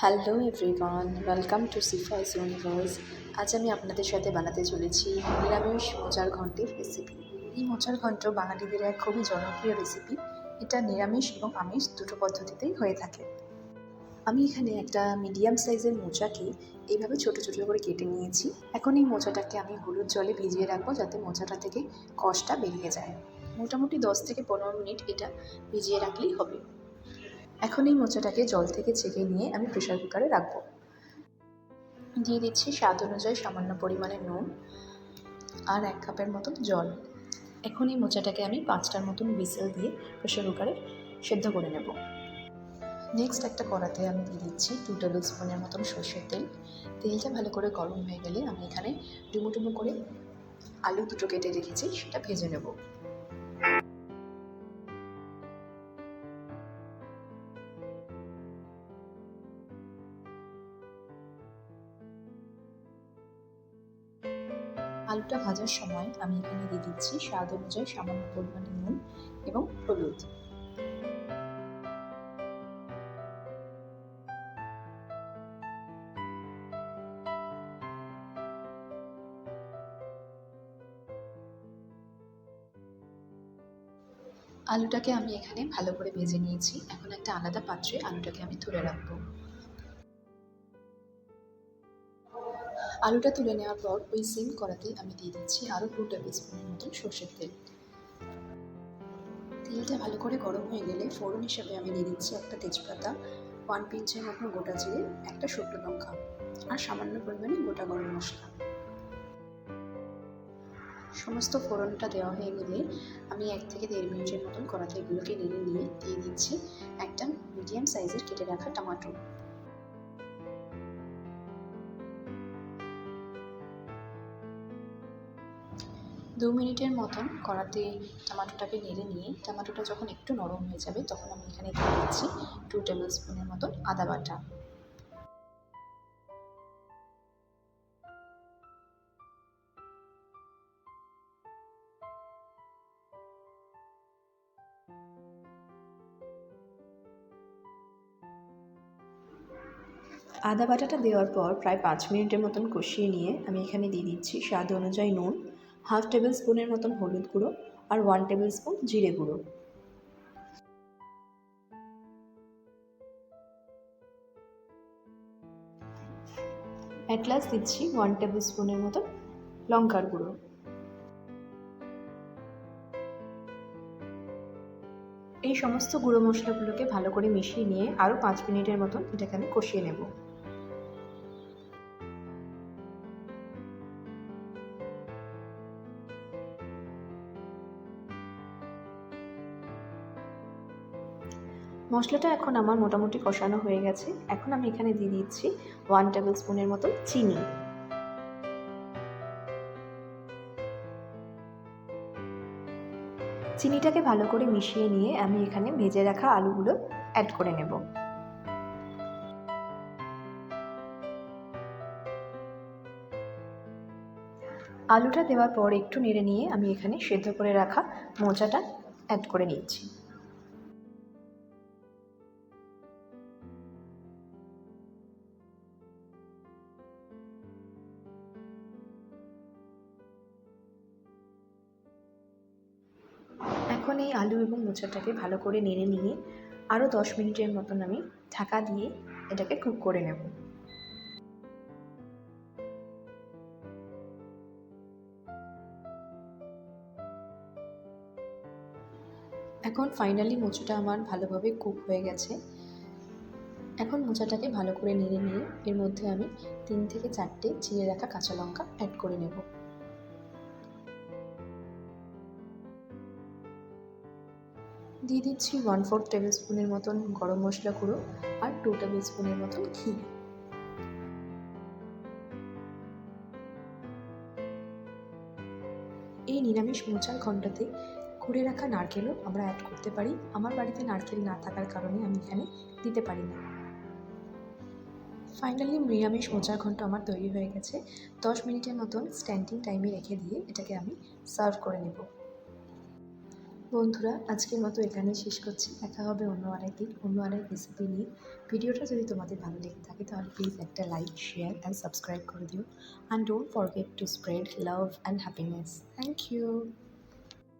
Hello everyone welcome to Sifa's Universe আজ আমি আপনাদের সাথে বানাতে চলেছি নিরামিষ মোচার ঘন্টের রেসিপি এই মোচার ঘন্ট বাঙালিদের এক খুবই জনপ্রিয় রেসিপি এটা নিরামিষ এবং আমিষ দুটো পদ্ধতিতেই হয়ে থাকে। আমি এখানে একটা মিডিয়াম সাইজের মোচাকে এইভাবে ছোটো ছোটো করে কেটে নিয়েছি। এখন এই মোচাটাকে আমি হলুদ জলে ভিজিয়ে রাখব যাতে মোচাটা থেকে কষটা বেরিয়ে যায়। মোটামুটি দশ থেকে পনেরো মিনিট এটা ভিজিয়ে রাখলেই হবে। এখন এই মোচাটাকে জল থেকে ছেঁকে নিয়ে আমি প্রেশার কুকারে রাখব। দিয়ে দিচ্ছি স্বাদ অনুযায়ী সামান্য পরিমাণে নুন আর এক কাপের মতন জল। এখন এই মোচাটাকে আমি পাঁচটার মতন বিসেল দিয়ে প্রেশার কুকারে সেদ্ধ করে নেব। নেক্সট একটা কড়াতে আমি দিয়ে দিচ্ছি টু টেবিল স্পুনের মতন সর্ষের তেল। তেলটা ভালো করে গরম হয়ে গেলে আমি এখানে ডুমো ডুমো করে আলু দুটো কেটে রেখেছি, সেটা ভেজে নেব। আলুটা ভাজার সময় আমি এখানে দিয়ে দিচ্ছি স্বাদ অনুযায়ী সামান্য পরিমাণে নুন এবং হলুদ। আলুটাকে আমি এখানে ভালো করে ভেজে নিয়েছি। এখন একটা আলাদা পাত্রে আলুটাকে আমি তুলে রাখব। আলুটা তুলে নেওয়ার পর ওই সেম কড়াতে আমি দিয়ে দিচ্ছি আরও টু টেবিল স্পুনের মতন সর্ষের তেল। তেলটা ভালো করে গরম হয়ে গেলে ফোড়ন হিসাবে আমি দিয়ে দিচ্ছি একটা তেজপাতা ওয়ান পিঞ্চের মতন গোটা জিরে, একটা শুকনো লঙ্কা আর সামান্য পরিমাণে গোটা গরম মশলা। সমস্ত ফোড়নটা দেওয়া হয়ে গেলে আমি এক থেকে দেড় মিনিটের মতন কড়াতে এগুলোকে নেড়ে নিয়ে দিয়ে দিচ্ছি একটা মিডিয়াম সাইজের কেটে রাখা টমাটো দু মিনিটের মতন কড়াতে টমাটোটাকে নেড়ে নিয়ে, টমাটোটা যখন একটু নরম হয়ে যাবে তখন আমি এখানে দিয়ে দিচ্ছি টু টেবিল স্পুনের মতন আদা বাটা। আদা বাটাটা দেওয়ার পর প্রায় পাঁচ মিনিটের মতন কষিয়ে নিয়ে আমি এখানে দিয়ে দিচ্ছি স্বাদ অনুযায়ী নুন। হাফ টেবিল স্পুনের মতন হলুদ গুঁড়ো আর ওয়ান টেবিল স্পুন জিরে গুঁড়ো। অ্যাট লাস্ট দিচ্ছি ওয়ান টেবিল স্পুনের মতন লঙ্কার গুঁড়ো। এই সমস্ত গুঁড়ো মশলাগুলোকে ভালো করে মিশিয়ে নিয়ে আরও পাঁচ মিনিটের মতন এটাকে আমি কষিয়ে নেব। মশলাটা এখন আমার মোটামুটি কষানো হয়ে গেছে। এখন আমি এখানে দিয়ে দিচ্ছি ওয়ান টেবিল স্পুনের মতো চিনি। চিনিটাকে ভালো করে মিশিয়ে নিয়ে আমি এখানে ভেজে রাখা আলুগুলো অ্যাড করে নেব। আলুটা দেওয়ার পর একটু নেড়ে নিয়ে আমি এখানে সেদ্ধ করে রাখা মোচাটা অ্যাড করে নিচ্ছি। এখন এই আলু এবং মোচাটাকে ভালো করে নেড়ে নিয়ে আরও দশ মিনিটের মতন আমি ঢাকা দিয়ে এটাকে কুক করে নেব। এখন ফাইনালি মোচাটা আমার ভালোভাবে কুক হয়ে গেছে। এখন মোচাটাকে ভালো করে নেড়ে নিয়ে এর মধ্যে আমি তিন থেকে চারটে চিড়ে রাখা কাঁচা লঙ্কা অ্যাড করে নেব। দিয়ে দিচ্ছি ওয়ান ফোর্থ টেবিল স্পুনের মতন গরম মশলা গুঁড়ো আর টু টেবিল স্পুনের মতন ঘি। এই নিরামিষ মোচার ঘণ্টাতে কুড়ে রাখা নারকেলও আমরা অ্যাড করতে পারি। আমার বাড়িতে নারকেল না থাকার কারণে আমি এখানে দিতে পারি না। ফাইনালি নিরামিষ মোচার ঘন্ট আমার তৈরি হয়ে গেছে। দশ মিনিটের মতন স্ট্যান্ডিং টাইমে রেখে দিয়ে এটাকে আমি সার্ভ করে নেব। বন্ধুরা, আজকের মতো এখানেই শেষ করছি। দেখা হবে অন্য আরেক দিন, অন্য আরেক রেসিপি নিয়ে। ভিডিওটা যদি তোমাদের ভালো লেগে থাকে, তাহলে প্লিজ একটা লাইক শেয়ার অ্যান্ড সাবস্ক্রাইব করে দিও। And don't forget to spread love and happiness thank you